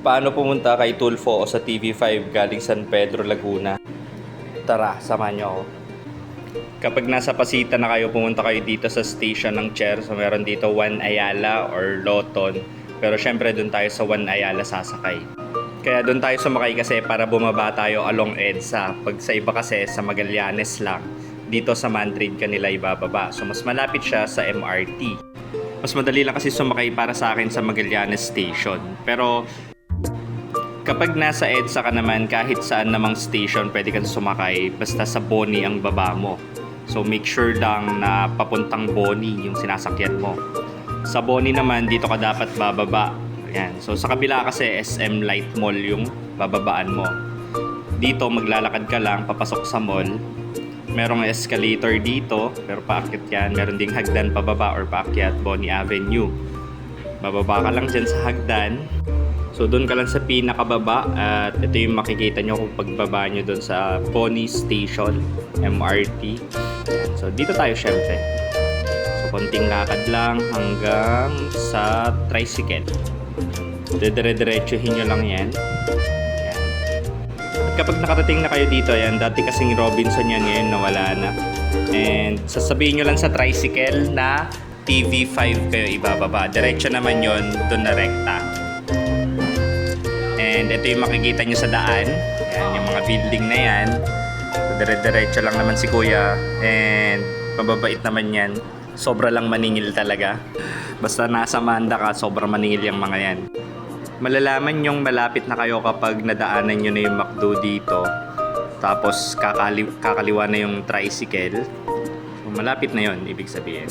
Paano pumunta kay Tulfo o sa TV5 galing San Pedro, Laguna? Tara, samahan niyo ako. Kapag nasa Pasita na kayo, pumunta kayo dito sa station ng Chair. So meron dito Juan Ayala or Loton. Pero syempre doon tayo sa Juan Ayala sasakay. Kaya doon tayo sumakay kasi para bumaba tayo along EDSA. Pag sa iba kasi sa Magallanes lang. Dito sa Madrid kanila ibababa. So mas malapit siya sa MRT. Mas madali lang kasi sumakay para sa akin sa Magallanes Station. Pero kapag nasa EDSA ka naman, kahit saan namang station pwede kang sumakay. Basta sa Boni ang baba mo. So make sure lang na papuntang Boni yung sinasakyan mo. Sa Boni naman, dito ka dapat bababa. Ayan. So sa kabila kasi SM Light Mall yung bababaan mo. Dito maglalakad ka lang papasok sa mall. Merong escalator dito, pero paakyat yan. Meron ding hagdan pababa or paakyat Boni Avenue. Bababa ka lang dyan sa hagdan. So doon ka lang sa pinakababa at ito yung makikita nyo kung pagbaba nyo doon sa Pony Station, MRT. Ayan. So dito tayo syempre. So konting lakad lang hanggang sa tricycle. Dedire-diretsuhin nyo lang yan. Ayan. At kapag nakarating na kayo dito, ayan, dati kasing Robinson yan ngayon nawala na. And sasabihin nyo lang sa tricycle na TV5 kayo ibababa. Diretso naman yon doon na rekta. And ito yung makikita nyo sa daan. Yan, yung mga building na yan. So, dire-diretso lang naman si kuya. And mababait naman yan. Sobra lang maningil talaga. Basta nasa Manda ka, sobra maningil yung mga yan. Malalaman yung malapit na kayo kapag nadaanan nyo na yung McDo dito. Tapos kakali kakaliwa na yung tricycle. Malapit na yon ibig sabihin.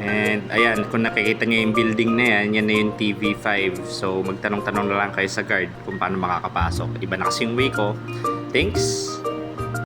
And ayan, kung nakikita nyo yung building na yan, yan na yung TV5. So magtanong-tanong na lang kayo sa guard kung paano makakapasok. Iba na kasi yung way ko. Thanks!